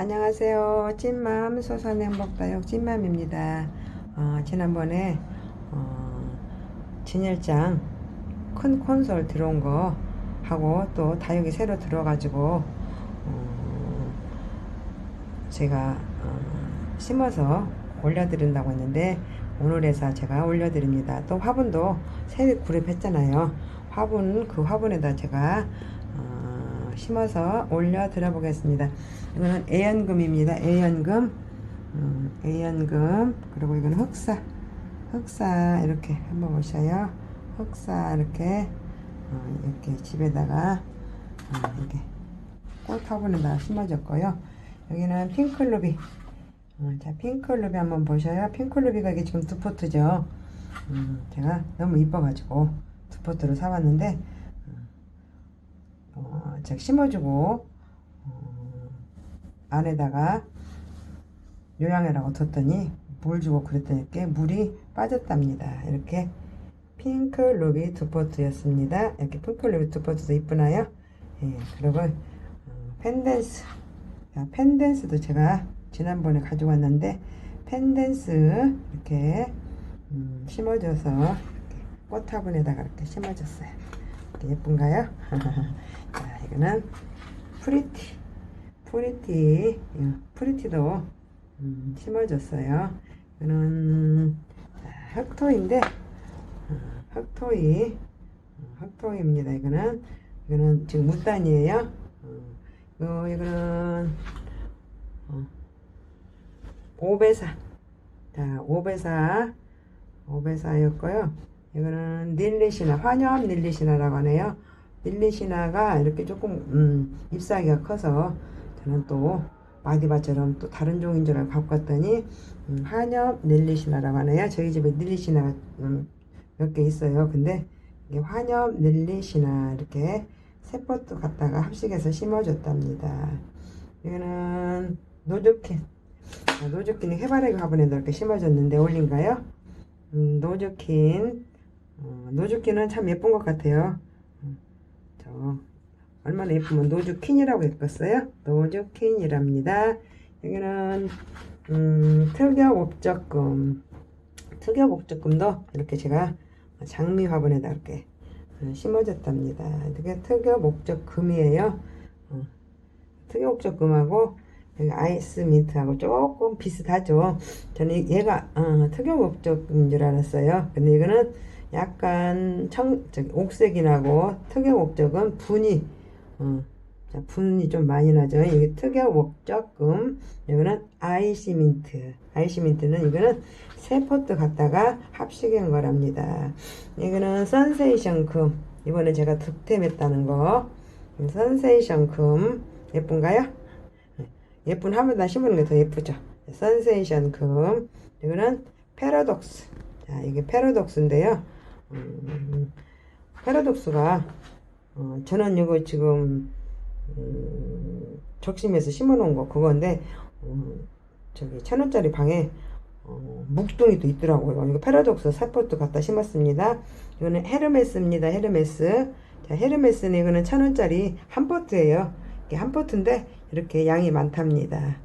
안녕하세요. 찐맘 소선행복다육 찐맘입니다. 어, 지난번에 어, 진열장 큰 콘솔 들어온 거 하고 또 다육이 새로 들어가지고 어, 제가 어, 심어서 올려드린다고 했는데 오늘에서 제가 올려드립니다. 또 화분도 새 구입했잖아요. 화분 그 화분에다 제가 어, 심어서 올려드려 보겠습니다. 이거는 애연금입니다. 애연금, 음, 애연금 그리고 이거는 흑사, 흑사 이렇게 한번 보셔요. 흑사 이렇게 어, 이렇게 집에다가 어, 이렇게 꽃 화분에다가 심어줬고요. 여기는 핑클루비. 어, 자, 핑클루비 한번 보셔요. 핑클루비가 이게 지금 두 포트죠. 음, 제가 너무 이뻐가지고 두 포트를 사왔는데, 어, 심어주고, 어, 안에다가 요양해라고 뒀더니, 물 주고 그랬더니 이렇게 물이 빠졌답니다. 이렇게 핑클루비 두 포트였습니다. 이렇게 핑클루비 두 포트도 이쁘나요? 예, 그리고 어, 펜댄스. 자, 펜댄스도 제가 지난번에 가져왔는데 펜댄스 이렇게 음, 심어줘서 이렇게 꽃 화분에다가 이렇게 심어줬어요. 이렇게 예쁜가요? 자, 이거는 프리티, 프리티, 예, 프리티도 음, 심어줬어요. 이거는 자, 흑토인데 어, 흑토이, 어, 흑토이입니다. 이거는 이거는 지금 무단이에요. 어, 어, 이거는 어, 오배사. 자, 오배사. 오배사였고요. 이거는 닐리시나, 환엽 닐리시나라고 하네요. 닐리시나가 이렇게 조금, 음, 잎사귀가 커서 저는 또 마디바처럼 또 다른 종인 줄 알고 갖고 왔더니, 음, 환엽 닐리시나라고 하네요. 저희 집에 닐리시나가 음, 몇 개 있어요. 근데 이게 환엽 닐리시나 이렇게 세 포트 갖다가 합식해서 심어줬답니다. 이거는 노조킨. 아, 노조킨이 해바라기 화분에도 이렇게 심어줬는데 올린가요? 음, 노조킨. 어, 노조킨은 참 예쁜 것 같아요. 음, 저 얼마나 예쁘면 노조킨이라고 했겠어요? 노조킨이랍니다. 여기는 음, 특여 목적금. 특여 목적금도 이렇게 제가 장미 화분에다 이렇게 어, 심어줬답니다. 이게 특여 목적금이에요. 어, 특여 목적금하고 여기 아이스 민트하고 조금 비슷하죠. 저는 얘가 어, 특여 목적인 줄 알았어요. 근데 이거는 약간 청 저기 옥색이 나고 특여 목적은 분이 어, 자, 분이 좀 많이 나죠. 이게 특여 목적금 이거는 아이시 민트 아이시 민트는 이거는 세 포트 갖다가 합식한 거랍니다. 이거는 선세이션 금 이번에 제가 득템했다는 거 선세이션 금 예쁜가요? 예쁜 화분에다 심는 게 더 예쁘죠. 선세이션 금. 이거는 패러독스. 자, 이게 패러독스인데요. 음, 패러독스가 어, 저는 이거 지금 음, 적심해서 심어놓은 거 그건데 음, 저기 천 원짜리 방에 어, 묵둥이도 있더라고요. 이거 패러독스 사포트 갖다 심었습니다. 이거는 헤르메스입니다. 헤르메스. 자, 헤르메스는 이거는 천 원짜리 한 포트예요. 이게 한 포트인데 이렇게 양이 많답니다.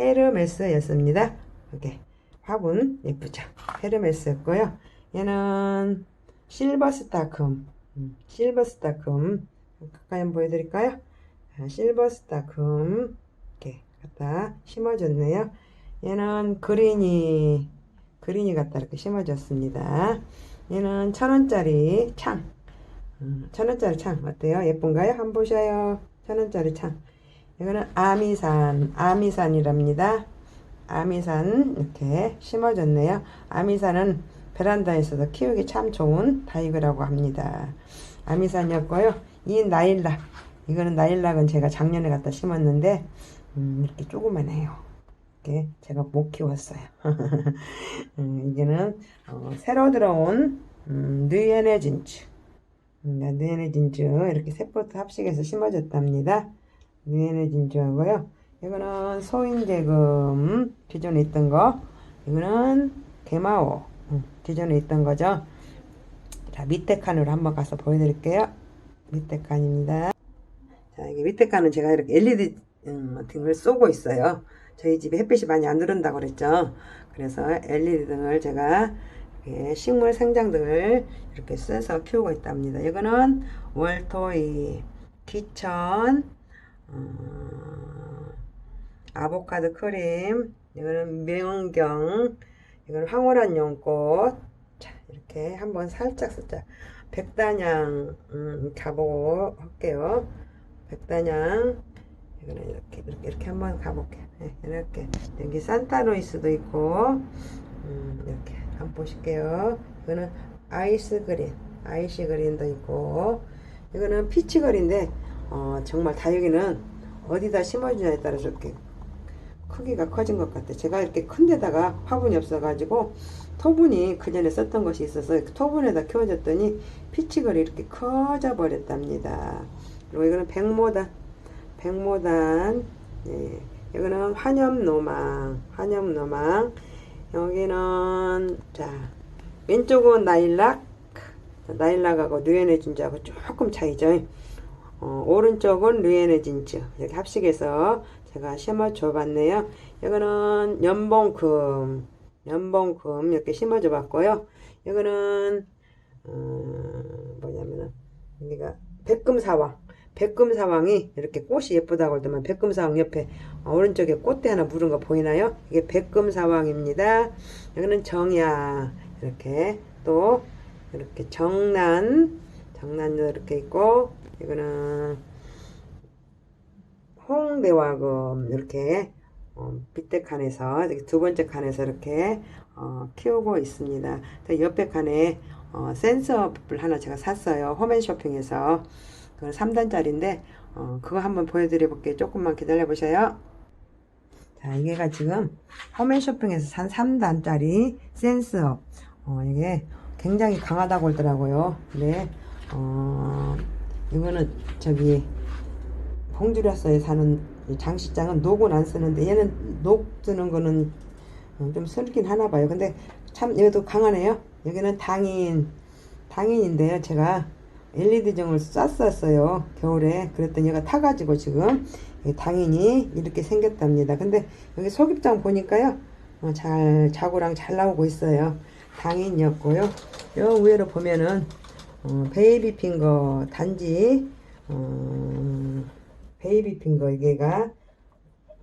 헤르메스였습니다. 이렇게 화분 예쁘죠? 헤르메스였고요. 얘는 실버스타금, 음, 실버스타금 가까이 한번 보여드릴까요? 자, 실버스타금 이렇게 갖다 심어줬네요. 얘는 그린이 그린이 갖다 이렇게 심어줬습니다. 얘는 천 원짜리 창, 음, 천 원짜리 창 어때요? 예쁜가요? 한번 보셔요. 천 원짜리 창. 이거는 아미산, 아미산이랍니다. 아미산 이렇게 심어줬네요. 아미산은 베란다에서도 키우기 참 좋은 다육이라고 합니다. 아미산이었고요. 이 나일락, 이거는 나일락은 제가 작년에 갖다 심었는데 음, 이렇게 조그만 해요. 이렇게 제가 못 키웠어요. 음, 이게는 어, 새로 들어온 음, 느에네진츠, 음, 느에네진츠 이렇게 세 포트 합식해서 심어줬답니다. 느에네진츠하고요. 이거는 소인제금 기존에 있던 거. 이거는 개마오 음, 기존에 있던 거죠. 자 밑에 칸으로 한번 가서 보여드릴게요. 밑에 칸입니다. 자 이게 밑에 칸은 제가 이렇게 LED 음, 등을 쏘고 있어요. 저희 집에 햇빛이 많이 안 들어온다고 그랬죠. 그래서 LED 등을 제가 식물 생장 등을 이렇게 써서 키우고 있답니다. 이거는 월토이, 기천, 어, 아보카도 크림, 이거는 명경, 이건 황홀한 연꽃. 자, 이렇게 한번 살짝 살짝 백단양 음, 가보고 할게요. 백단양 이거는 이렇게 이렇게 이렇게 한번 가볼게요. 네, 이렇게 여기 산타로이스도 있고 음, 이렇게 한번 보실게요. 이거는 아이스 그린, 아이시 그린도 있고 이거는 피치 그린인데 어, 정말 다육이는 어디다 심어주냐에 따라서 이렇게 크기가 커진 것 같아요. 제가 이렇게 큰 데다가 화분이 없어가지고 토분이 그 전에 썼던 것이 있어서 토분에다 키워줬더니 피치걸이 이렇게 커져 버렸답니다. 그리고 이거는 백모단, 백모단, 예, 이거는 환엽노망, 환엽노망. 여기는 자 왼쪽은 나일락, 나일락하고 누에네진주하고 조금 차이죠. 어, 오른쪽은 르에네진주 이렇게 합식해서 제가 심어 줘 봤네요. 이거는 연봉금, 연봉금 이렇게 심어 줘 봤고요. 이거는 어, 뭐냐면은 여기가 백금사왕, 백금사왕이 이렇게 꽃이 예쁘다고 하더만 백금사왕 옆에 어, 오른쪽에 꽃대 하나 물은 거 보이나요? 이게 백금사왕입니다. 여기는 정야 이렇게 또 이렇게 정난, 정난도 이렇게 있고 이거는 홍대화금 이렇게 어, 밑에 칸에서 두 번째 칸에서 이렇게 어, 키우고 있습니다. 또 옆에 칸에 어, 센서 불 하나 제가 샀어요. 홈앤쇼핑에서 그건 3단짜리인데 어, 그거 한번 보여드려 볼게요. 조금만 기다려 보세요. 자, 이게가 지금 홈앤쇼핑에서 산 3단짜리 센서 어, 이게 굉장히 강하다고 그러더라고요. 근데 어, 이거는 저기 봉주라서에 사는 이 장식장은 녹은 안 쓰는데 얘는 녹 드는 거는 어, 좀 슬긴 하나 봐요. 근데 참 얘도 강하네요. 여기는 당인 당인인데요. 제가 LED정을 쐈었어요. 겨울에 그랬더니 얘가 타가지고 지금 이 당인이 이렇게 생겼답니다. 근데 여기 속입장 보니까요. 어, 잘 자고랑 잘 나오고 있어요. 당인이었고요. 요 위로 보면은 어, 베이비 핑거 단지 어, 베이비 핑거 이게가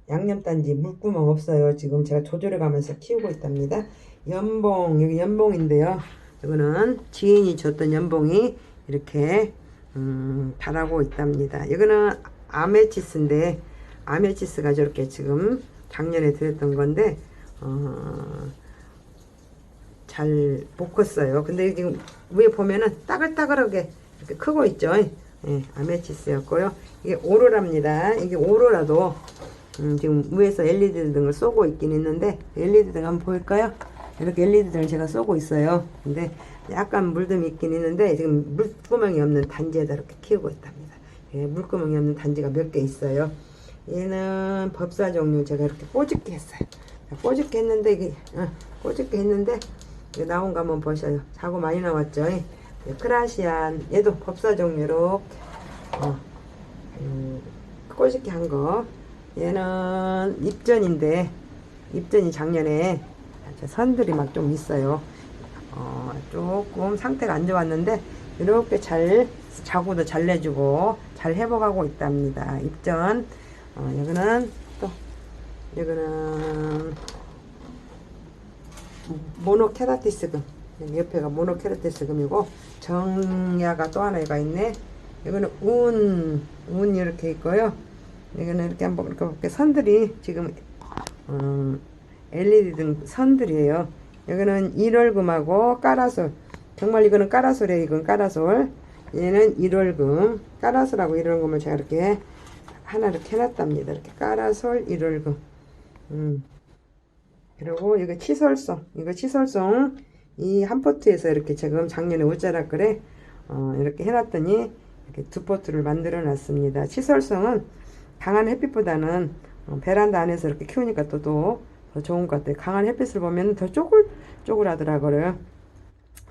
양념단지 물구멍 없어요. 지금 제가 조절해 가면서 키우고 있답니다. 연봉 여기 연봉인데요. 이거는 지인이 줬던 연봉이 이렇게 음, 자라고 있답니다. 이거는 아메치스인데 아메치스가 저렇게 지금 작년에 들었던 건데 어, 잘못 컸어요. 근데 지금 위에 보면은 따글따글하게 이렇게 크고 있죠. 예, 아메치스였고요. 이게 오로라입니다. 이게 오로라도 음, 지금 위에서 LED 등을 쏘고 있긴 있는데 LED 등 한번 보일까요? 이렇게 LED 등을 제가 쏘고 있어요. 근데 약간 물듬이 있긴 있는데 지금 물구멍이 없는 단지에다 이렇게 키우고 있답니다. 예, 물구멍이 없는 단지가 몇 개 있어요. 얘는 법사 종류 제가 이렇게 꼬집게 했어요. 자, 꼬집게 했는데 이게 어, 꼬집게 했는데 나온 거 한번 보셔요. 자고 많이 나왔죠. 예, 크라시안 얘도 법사 종류로 어, 음, 꼬집게 한 거. 얘는 입전인데 입전이 작년에 저 선들이 막 좀 있어요. 어, 조금 상태가 안 좋았는데 이렇게 잘 자고도 잘 내주고 잘 회복하고 있답니다. 입전 어, 여기는 또 여기는 모노케라티스금 옆에가 모노케라티스금이고 정야가 또 하나가 있네. 이거는 운, 운 이렇게 있고요. 여기는 이렇게 한번 이렇게 볼게요. 선들이 지금 음, LED 등 선들이에요. 여기는 일월금하고 까라솔. 정말 이거는 까라솔이에요. 이건 까라솔. 얘는 일월금. 까라솔하고 일월금을 제가 이렇게 하나 이렇게 해놨답니다. 이렇게 까라솔 일월금. 음. 그리고 이거 치솔송. 이거 치솔송. 이 한 포트에서 이렇게 지금 작년에 옷자락 그래. 어, 이렇게 해놨더니 이렇게 두 포트를 만들어 놨습니다. 치솔송은 강한 햇빛보다는 어, 베란다 안에서 이렇게 키우니까 또, 또, 더 좋은 것 같아요. 강한 햇빛을 보면 더 쪼글쪼글하더라고요.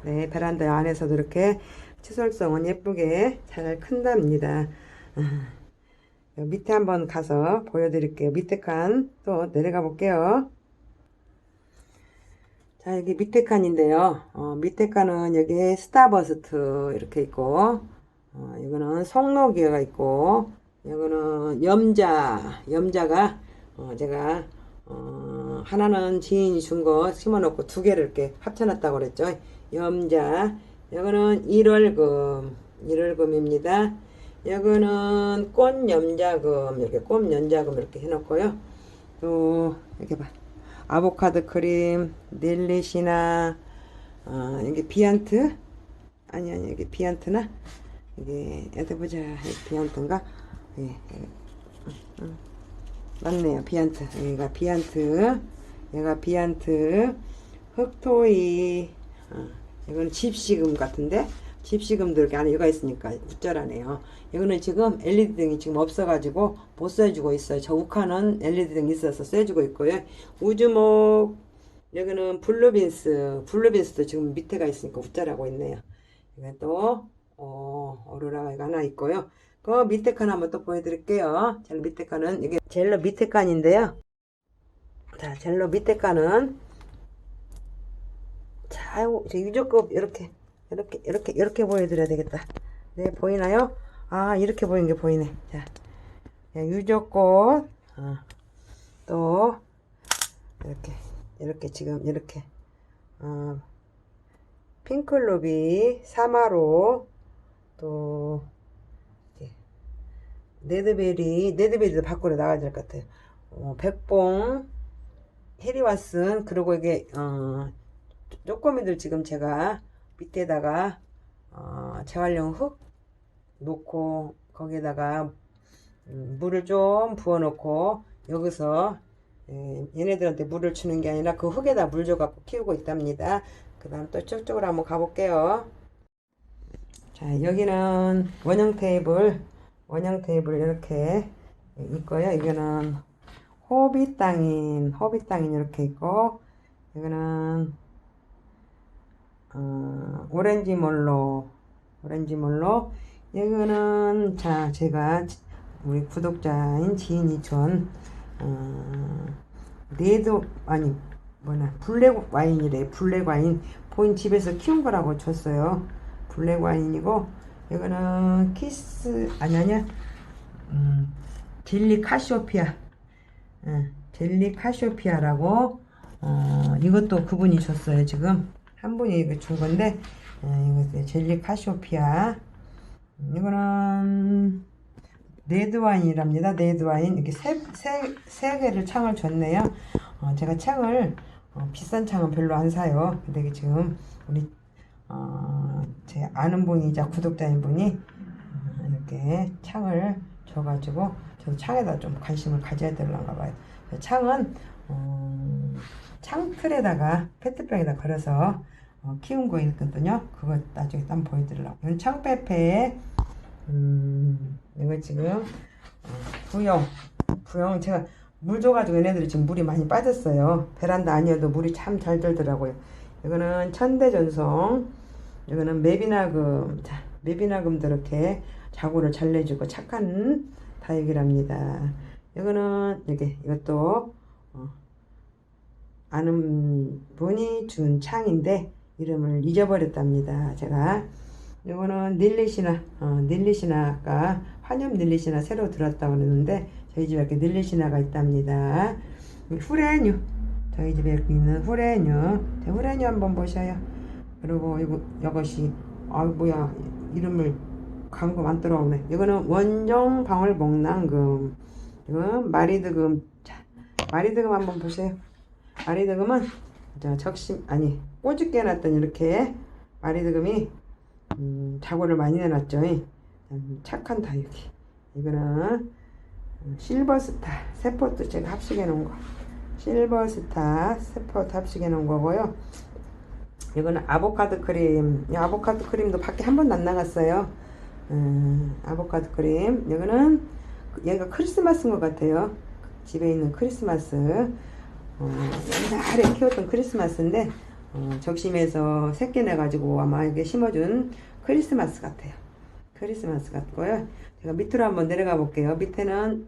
네, 베란다 안에서도 이렇게 치솔성은 예쁘게 잘 큰답니다. 아, 요 밑에 한번 가서 보여드릴게요. 밑에 칸 또 내려가 볼게요. 자, 여기 밑에 칸인데요. 어, 밑에 칸은 여기 스타버스트 이렇게 있고, 어, 이거는 송로기어가 있고, 이거는 염자, 염자가, 어, 제가, 어, 하나는 지인이 준 거 심어놓고 두 개를 이렇게 합쳐놨다고 그랬죠. 염자, 이거는 1월금, 1월금입니다. 이거는 꽃염자금, 이렇게 꽃염자금 이렇게 해놓고요. 또, 이렇게 봐. 아보카도 크림, 닐리시나, 어, 이게 비안트? 아니, 아니, 이게 비안트나? 이게, 어디 보자. 비안트인가? 예, 예. 맞네요. 비안트. 여기가 비안트. 얘가 비안트. 흑토이. 어, 이거는 집시금 같은데? 이렇게 안에 여가 있으니까 우짜라네요. 이거는 지금 LED 등이 지금 없어가지고 못 써주고 있어요. 저 우카는 LED 등이 있어서 써주고 있고요. 우주목, 여기는 블루빈스, 블루빈스도 지금 밑에가 있으니까 우짜라고 있네요. 이게 또, 어, 오로라가 이거 하나 있고요. 그 밑에 칸 한번 또 보여드릴게요. 젤로 밑에 칸은, 이게 젤로 밑에 칸인데요. 자, 젤로 밑에 칸은, 자, 저 유조급 이렇게, 이렇게, 이렇게, 이렇게 보여드려야 되겠다. 네, 보이나요? 아, 이렇게 보이는 게 보이네. 자, 야, 유조꽃, 어, 또, 이렇게, 이렇게 지금, 이렇게, 어, 핑클루비, 사마로, 또, 네드베리, 네드베리도 밖으로 나가야 될 것 같아요. 어, 백봉, 해리왓슨, 그리고 이게, 어, 쪼꼬미들 지금 제가 밑에다가, 어, 재활용 흙 놓고, 거기에다가, 음, 물을 좀 부어 놓고, 여기서, 예, 얘네들한테 물을 주는 게 아니라 그 흙에다 물 줘갖고 키우고 있답니다. 그 다음 또 저쪽으로 한번 가볼게요. 자, 여기는 원형 테이블, 원형 테이블 이렇게 있고요. 이거는 호비 땅인, 호비 땅인 이렇게 있고, 이거는, 어, 오렌지 몰로, 오렌지 몰로, 이거는, 자, 제가 우리 구독자인 지인이 준, 어, 레드, 아니, 뭐나, 블랙 와인이래, 블랙 와인. 본인 집에서 키운 거라고 줬어요. 블랙 와인이고, 이거는 키스, 아니, 아니야. 음, 젤리 카시오피아. 예, 젤리 카시오피아라고, 어, 이것도 그분이 줬어요, 지금. 한 분이 이거 준 건데, 예, 이거 젤리 카시오피아. 이거는, 레드와인이랍니다. 레드와인. 이렇게 세, 세, 세 개를 창을 줬네요. 어, 제가 창을, 어, 비싼 창은 별로 안 사요. 근데 이게 지금, 우리, 어, 제 아는 분이자 구독자인 분이, 어, 이렇게 창을 줘가지고, 저도 창에다 좀 관심을 가져야 되려나 봐요. 창은, 어, 창틀에다가, 페트병에다 걸어서, 어, 키운 거 있거든요. 그거 나중에 또 한번 보여드리려고. 이건 창빼빼, 음, 이거 지금 어, 부영, 부영 제가 물 줘가지고 얘네들이 지금 물이 많이 빠졌어요. 베란다 아니어도 물이 참 잘 들더라고요. 이거는 천대전송, 이거는 메비나금, 자, 메비나금도 이렇게 자구를 잘 내주고 착한 다육이랍니다. 이거는 이게 이것도 어, 아는 분이 준 창인데 이름을 잊어버렸답니다. 제가 이거는 닐리시나, 어, 닐리시나가 환엽 닐리시나 새로 들었다고 그러는데 저희 집에 이렇게 닐리시나가 있답니다. 후레뉴, 저희 집에 있는 후레뉴, 자, 후레뉴 한번 보셔요. 그리고 이거 이것이 아 뭐야 이름을 광고 안 들어오네. 이거는 원정 방울 목낭금, 이건 마리드금, 자, 마리드금 한번 보세요. 마리드금은 자, 적심 아니 꼬집게 놨더니 이렇게 마리드금이 음, 자고를 많이 내놨죠. 음, 착한 다육이. 이거는 음, 실버스타 세포트 제가 합식해 놓은 거. 실버스타 세포트 합식해 놓은 거고요. 이거는 아보카도 크림. 이 아보카도 크림도 밖에 한 번도 안 나갔어요. 음, 아보카도 크림. 이거는 얘가 크리스마스인 것 같아요. 집에 있는 크리스마스. 어, 옛날에 키웠던 크리스마스인데 어, 적심해서 새끼 내가지고 아마 이게 심어준 크리스마스 같아요. 크리스마스 같고요. 제가 밑으로 한번 내려가 볼게요. 밑에는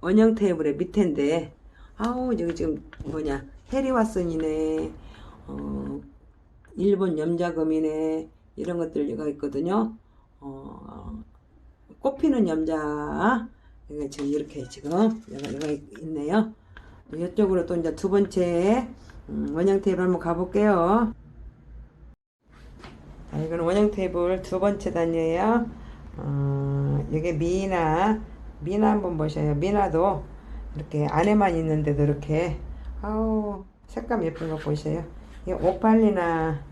원형 테이블의 밑에인데, 아우, 여기 지금 뭐냐, 해리 왓슨이네, 어, 일본 염자금이네, 이런 것들이 있거든요. 어, 꽃피는 염자, 여기 지금 이렇게 지금, 여기가, 여기가 있네요. 이쪽으로 또 이제 두 번째, 음, 원형 테이블 한번 가볼게요. 자, 이거는 원형 테이블 두 번째 단이에요. 어, 이게 미나, 미나 한번 보셔요. 미나도 이렇게 안에만 있는데도 이렇게, 아우, 색감 예쁜 거 보세요. 이게 오팔리나,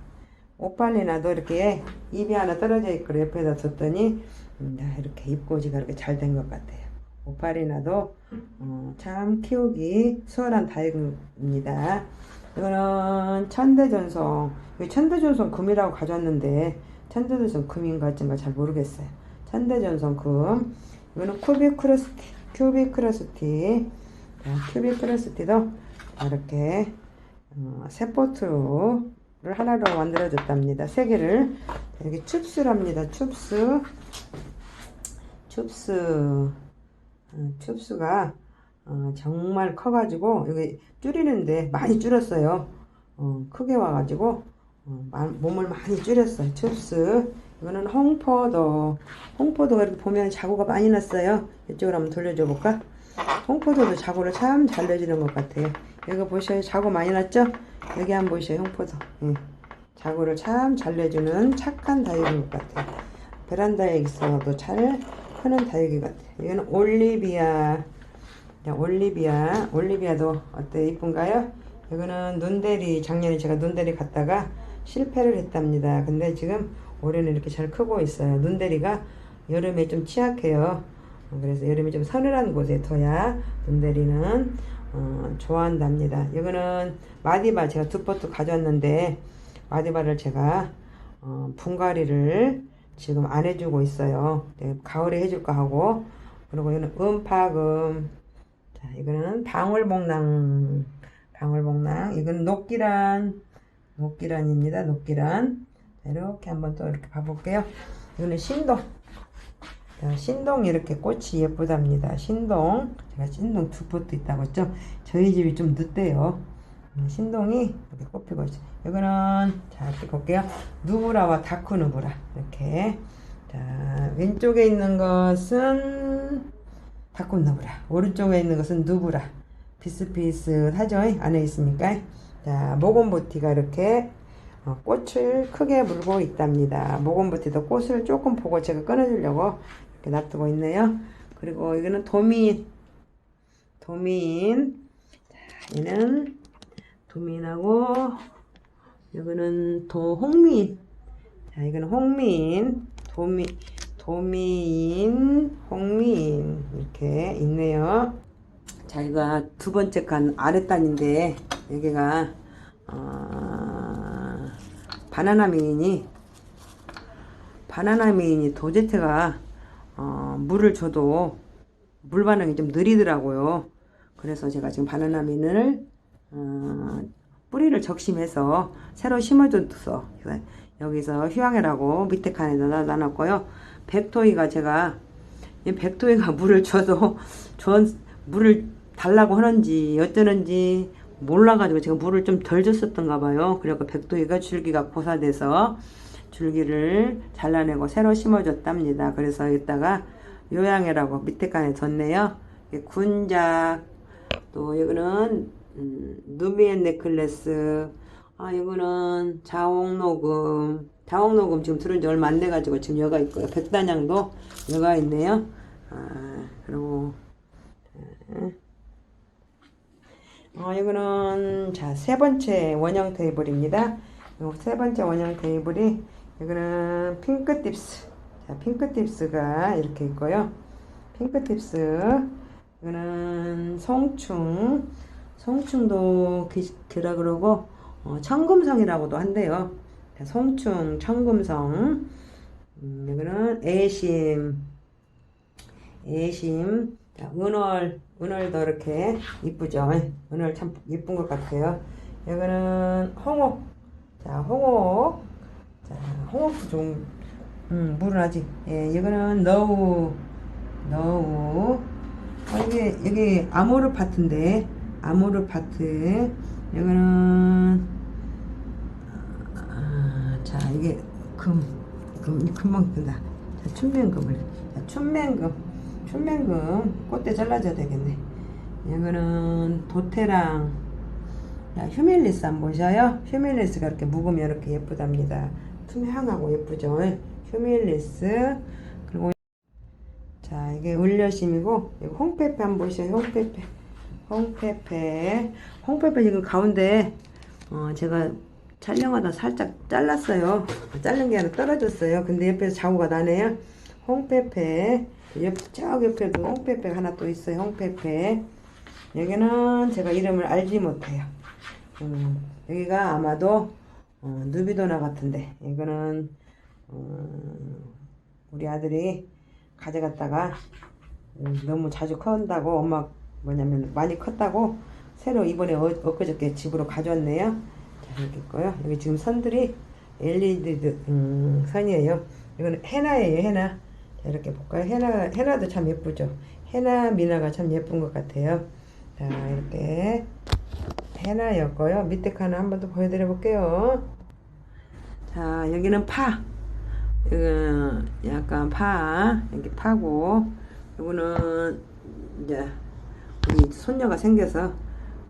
오팔리나도 이렇게 입이 하나 떨어져 있고 옆에다 뒀더니, 음, 자, 이렇게 입꼬지가 이렇게 잘 된 것 같아요. 오팔리나도 어, 참 키우기 수월한 다육입니다. 이거는 천대전송. 천대전송 금이라고 가져왔는데 천대전송 금인 것 같지만 잘 모르겠어요. 천대전송 금. 이거는 큐비크로스티. 큐비 크로스티. 자, 큐비 크로스티도 이렇게 어, 세포트를 하나로 만들어줬답니다. 세 개를 여기 춥스랍니다. 춥스. 춥스. 어, 춥스가 어, 정말 커가지고 여기 줄이는데 많이 줄였어요. 어, 크게 와가지고 어, 마- 몸을 많이 줄였어요. 춥스. 이거는 홍포도. 홍포도가 이렇게 보면 자구가 많이 났어요. 이쪽으로 한번 돌려줘 볼까? 홍포도도 자구를 참 잘 내주는 것 같아요. 여기 보셔요. 자구 많이 났죠? 여기 한번 보셔요. 홍포도. 예. 자구를 참 잘 내주는 착한 다육인 것 같아요. 베란다에 있어도 잘 크는 다육이 같아요. 이거는 올리비아. 자, 올리비아. 올리비아도 어때? 이쁜가요? 이거는 눈대리. 작년에 제가 눈대리 갔다가 실패를 했답니다. 근데 지금 올해는 이렇게 잘 크고 있어요. 눈대리가 여름에 좀 취약해요. 어, 그래서 여름에 좀 서늘한 곳에 둬야 눈대리는 어, 좋아한답니다. 이거는 마디바 제가 두 포트 가져왔는데 마디바를 제가 어, 분갈이를 지금 안 해주고 있어요. 네, 가을에 해줄까 하고 그리고 이거는 음파금 자 이거는 방울복랑 방울복랑 이거는 녹기란 녹기란입니다. 녹기란 자, 이렇게 한번 또 이렇게 봐볼게요. 이거는 신동 자, 신동 이렇게 꽃이 예쁘답니다. 신동 제가 신동 두 포트 있다고 했죠. 저희 집이 좀 늦대요. 음, 신동이 이렇게 꽃피고 있어요. 이거는 자 이렇게 볼게요. 누브라와 다크 누브라 이렇게 자 왼쪽에 있는 것은 다크 누브라 오른쪽에 있는 것은 누브라 비슷비슷하죠? 안에 있으니까 자 모건보티가 이렇게 어, 꽃을 크게 물고 있답니다. 모건보티도 꽃을 조금 보고 제가 끊어주려고 이렇게 놔두고 있네요. 그리고 이거는 도민 도민 자 얘는 도민하고 이거는 도홍민. 자 이거는 홍민. 도민 도민 홍민. 이렇게 있네요. 자 이거 두 번째 칸 아랫단인데 여기가 어, 바나나 미인이 바나나 미인이 도제트가 어, 물을 줘도 물 반응이 좀 느리더라고요. 그래서 제가 지금 바나나 미인을 어, 뿌리를 적심해서 새로 심어줘서 여기서 휴양해라고 밑에 칸에다 놔놨고요. 백토이가 제가 이 백토이가 물을 줘도 전 물을 달라고 하는지 어쩌는지 몰라가지고 제가 물을 좀 덜 줬었던가 봐요. 그래서 백토이가 줄기가 고사돼서 줄기를 잘라내고 새로 심어줬답니다. 그래서 여기다가 요양해라고 밑에 칸에 뒀네요. 군작 또 이거는 음, 누비엔 넥클래스. 아 이거는 자옥녹음. 자옥녹음 지금 들은 지 얼마 안 돼가지고 지금 여가 있고요 백단향도 여가 있네요. 아 그리고 어 이거는 자 세 번째 원형 테이블입니다. 요세 번째 원형 테이블이 이거는 핑크 팁스. 자 핑크 팁스가 이렇게 있고요. 핑크 팁스. 이거는 송충 송충도 기, 기라 그러고 어, 청금성이라고도 한대요. 자, 송충, 청금성. 음, 이거는 애심, 애심. 자, 은월, 은월도 이렇게 이쁘죠. 은월 참 이쁜 것 같아요. 이거는 홍옥. 자, 홍옥. 자, 홍옥도 좀 음, 물은 아직. 예, 이거는 너우, 너우. 어, 이게, 이게 아모르 파트인데, 아모르 파트. 이거는, 아, 자, 이게 금, 금, 금방 뜬다. 자, 춘맹금을. 자, 춘맹금. 춘맹금. 꽃대 잘라줘야 되겠네. 이거는 도테랑. 자, 휴밀리스 한번 보셔요. 휴밀리스가 이렇게 묵으면 이렇게 예쁘답니다. 투명하고 예쁘죠. 휴밀리스. 그리고 자 이게 울려심이고 이거 홍페페 한번 보셔요. 홍페페. 홍페페. 홍페페 지금 가운데 어 제가 촬영하다 살짝 잘랐어요. 자른 게 아니라 떨어졌어요. 근데 옆에서 자국가 나네요. 홍페페. 옆, 저 옆에도 홍페페가 하나 또 있어요. 홍페페. 여기는 제가 이름을 알지 못해요. 음, 여기가 아마도 어, 누비도나 같은데 이거는 어, 우리 아들이 가져갔다가 음, 너무 자주 커온다고 엄마 뭐냐면 많이 컸다고 새로 이번에 어, 엊그저께 집으로 가져왔네요. 자 여기 있고요. 여기 지금 선들이 LED 음, 선이에요. 이거는 헤나예요 헤나. 자 이렇게 볼까요? 헤나 헤나도 참 예쁘죠. 헤나 미나가 참 예쁜 것 같아요. 자 이렇게 헤나였고요. 밑에 칸한번 더 보여드려 볼게요. 자, 여기는 파. 이거 약간 파. 여기 파고, 요거는 이제 우리 손녀가 생겨서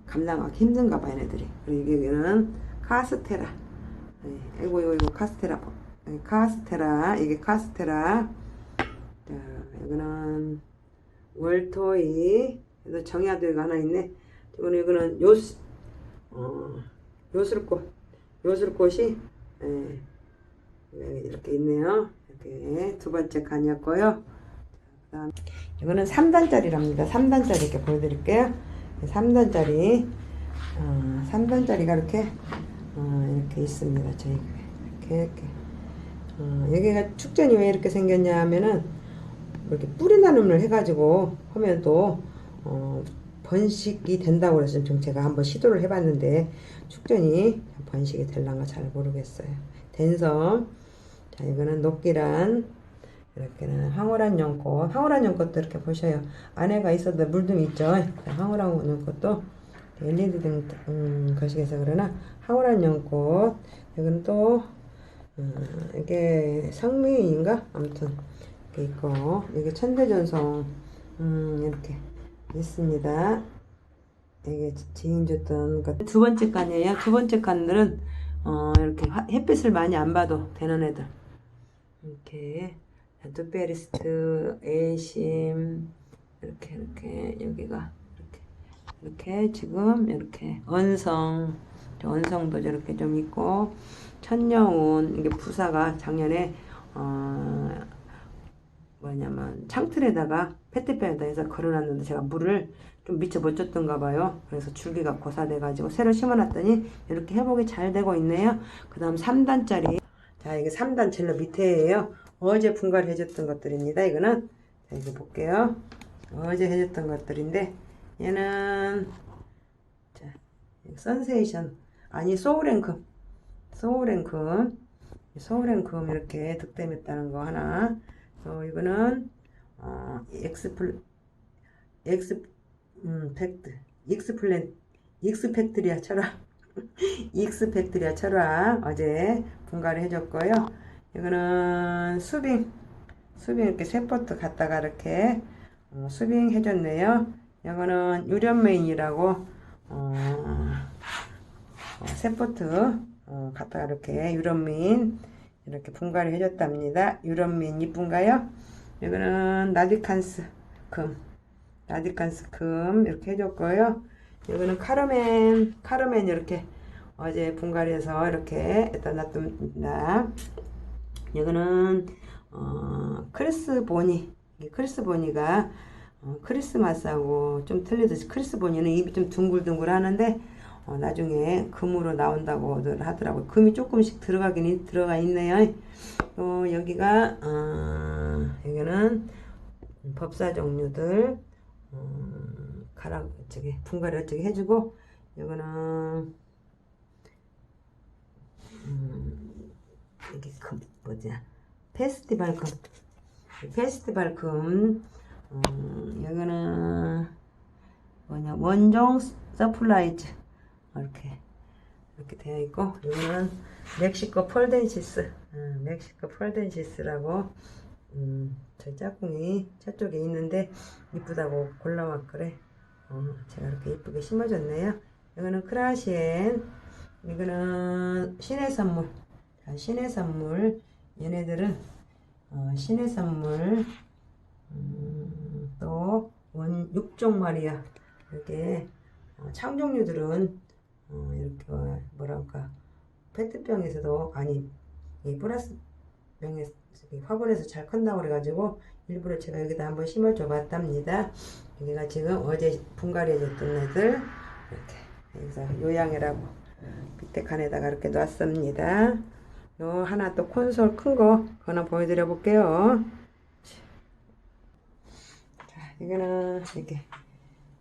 감당하기 힘든가 봐요, 얘네들이. 그리고 여기는 카스테라. 네, 아이고, 이거, 이거 카스테라. 네, 카스테라. 이게 카스테라. 자, 여기는 월토이. 그래서 정야도가 하나 있네. 이거는, 이거는 요스, 어, 요술꽃, 요술꽃이 예, 이렇게 있네요. 이렇게 두 번째 칸이었고요. 그다음 이거는 3단짜리랍니다. 3단짜리 이렇게 보여드릴게요. 3단짜리, 어, 3단짜리가 이렇게 어, 이렇게 있습니다. 저희 이렇게 이렇게. 어, 여기가 축전이 왜 이렇게 생겼냐 하면은 이렇게 뿌리 나눔을 해가지고 하면 또 어, 번식이 된다고 그래서 좀 제가 한번 시도를 해봤는데 축전이 번식이 될란가 잘 모르겠어요. 댄섬 자 이거는 녹기란 이렇게는 황홀한 연꽃 황홀한 연꽃도 이렇게 보셔요. 안에가 있어도 물듬 있죠. 자, 황홀한 연꽃도 LED 등 음, 거식에서 그러나 황홀한 연꽃 이거는 또 음, 이게 상미인가 아무튼 이렇게 있고 이게 천대전송 음, 이렇게 있습니다. 이게 지인 줬던 것. 두 번째 칸이에요. 두 번째 칸들은 어, 이렇게 화- 햇빛을 많이 안 봐도 되는 애들. 이렇게 두페리스트, 에이심 이렇게 이렇게 여기가 이렇게 이렇게 지금 이렇게 언성 저 언성도 저렇게 좀 있고 천녀운 이게 부사가 작년에 어, 뭐냐면 창틀에다가 페트병에다 해서 걸어놨는데 제가 물을 좀 미처 못 줬던가 봐요. 그래서 줄기가 고사돼 가지고 새로 심어놨더니 이렇게 회복이 잘 되고 있네요. 그 다음 3단짜리. 자, 이게 3단 젤로 밑에예요. 어제 분갈이 해줬던 것들입니다. 이거는. 자, 이거 볼게요. 어제 해줬던 것들인데, 얘는, 자, 선세이션. 아니, 소울앤금. 소울앤금. 소울앤금 이렇게 득템했다는 거 하나. 또 이거는, 어, 엑스플, 엑스, 음, 팩트, 익스플랜, 익스팩트리아 철화, 익스팩트리아 철화 어제 분갈이 해줬고요. 이거는 수빙, 수빙 이렇게 세 포트 갖다가 이렇게 어, 수빙 해줬네요. 이거는 유련메인이라고 어, 어, 세 포트 어, 갖다가 이렇게 유련민 이렇게 분갈이 해줬답니다. 유련민 이쁜가요? 이거는 나디칸스 금. 라디칸스 금 이렇게 해줬고요. 여기는 카르멘, 카르멘 이렇게 어제 분갈이해서 이렇게 에다 놨습니다. 이거는 어, 크리스 보니, 이게 크리스 보니가 어, 크리스마스하고 좀 틀리듯이 크리스 보니는 입이 좀 둥글둥글 하는데 어, 나중에 금으로 나온다고들 하더라고요. 금이 조금씩 들어가긴 있- 들어가 있네요. 어, 여기가 어, 여기는 법사 종류들 음, 가라 저기 분갈이 어쩌게 해주고 이거는 음, 이게 그 뭐냐 페스티벌 금. 페스티벌 금. 음, 여기는 뭐냐? 원종 서플라이즈. 이렇게 이렇게 되어 있고 여기는 멕시코 폴덴시스. 음, 멕시코 폴덴시스라고 음, 저 짝꿍이 저쪽에 있는데 이쁘다고 골라왔그래. 어, 제가 이렇게 이쁘게 심어줬네요. 이거는 크라시엔 이거는 신의 선물. 자, 신의 선물 얘네들은 어, 신의 선물 음, 또 원 육종 마리아 이렇게 어, 창종류들은 어, 이렇게 어, 뭐랄까 페트병에서도 아니 이 플라스 병에 이 화분에서 잘 큰다고 그래가지고 일부러 제가 여기다 한번 심어줘 봤답니다. 여기가 지금 어제 분갈이해줬던 애들 이렇게 여기서 요양이라고 밑에 칸에다가 이렇게 놨습니다. 요 하나 또 콘솔 큰 거 하나 보여드려 볼게요. 자, 이거는 이렇게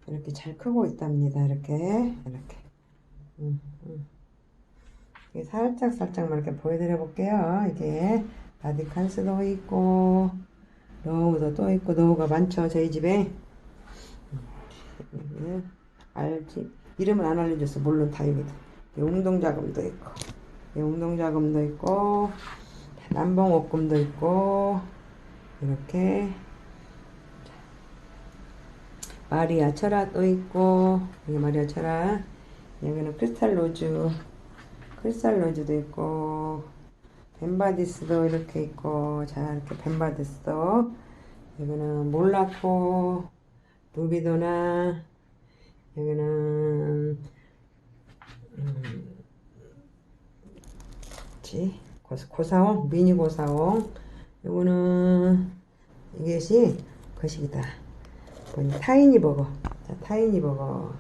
이렇게 잘 크고 있답니다. 이렇게 이렇게 음, 음. 살짝 살짝만 이렇게 보여드려 볼게요. 이게 바디칸스도 있고 노우도 또 있고 노우가 많죠 저희 집에 음, 알지 이름은 안 알려줬어 물론 다 여기다 웅동자금도 있고 웅동자금도 있고 남봉옥금도 있고 이렇게. 마리아 철화도 있고 여기 마리아 철화 여기는 크리스탈 로즈 크리스탈 로즈도 있고 벤바디스도 이렇게 있고 자 이렇게 벤바디스도. 여기는 몰라코 루비도나 여기는 음, 고- 고사홍 미니 고사홍 요거는 이것이 거식이다. 뭐니? 타이니 버거. 자 타이니 버거.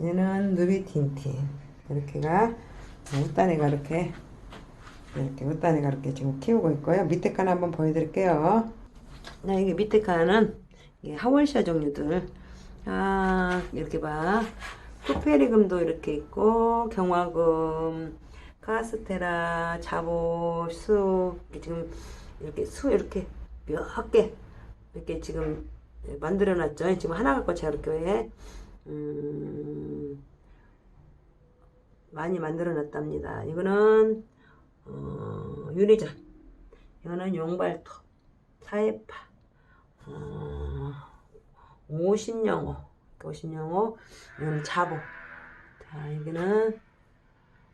얘는 누비틴틴. 이렇게가 웃다네가 이렇게 이렇게 웃다네가 이렇게 지금 키우고 있고요. 밑에 칸 한번 보여드릴게요. 네, 이게 밑에 칸은 이게 하월샤 종류들. 아 이렇게 봐. 쿠페리금도 이렇게 있고 경화금 카스테라 자보 수 지금 이렇게 수 이렇게 몇 개 이렇게 지금 만들어 놨죠. 지금 하나 갖고 제가 이렇게 음, 많이 만들어 놨답니다. 이거는 어, 유리전 이거는 용발톱 사이파 어, 오신영어 오신영어 이거는 자보 자 여기는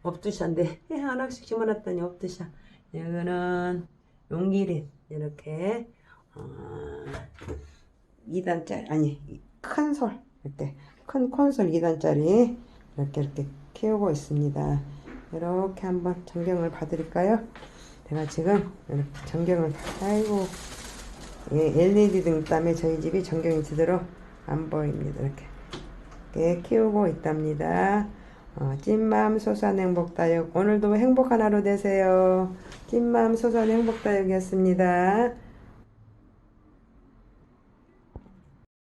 업두샤인데 하나씩 심어놨더니 업두샤 여기는 용기린 이렇게 어, 2단짜리 아니 큰솔 이렇게 큰 콘솔 2단짜리 이렇게 이렇게 키우고 있습니다 이렇게 한번 전경을 봐드릴까요? 제가 지금 이렇게 전경을 아이고 예, LED 등 때문에 저희 집이 전경이 제대로 안 보입니다. 이렇게, 이렇게 키우고 있답니다. 어, 찐맘 소소한 행복다육 오늘도 행복한 하루 되세요. 찐맘 소소한 행복다육이었습니다.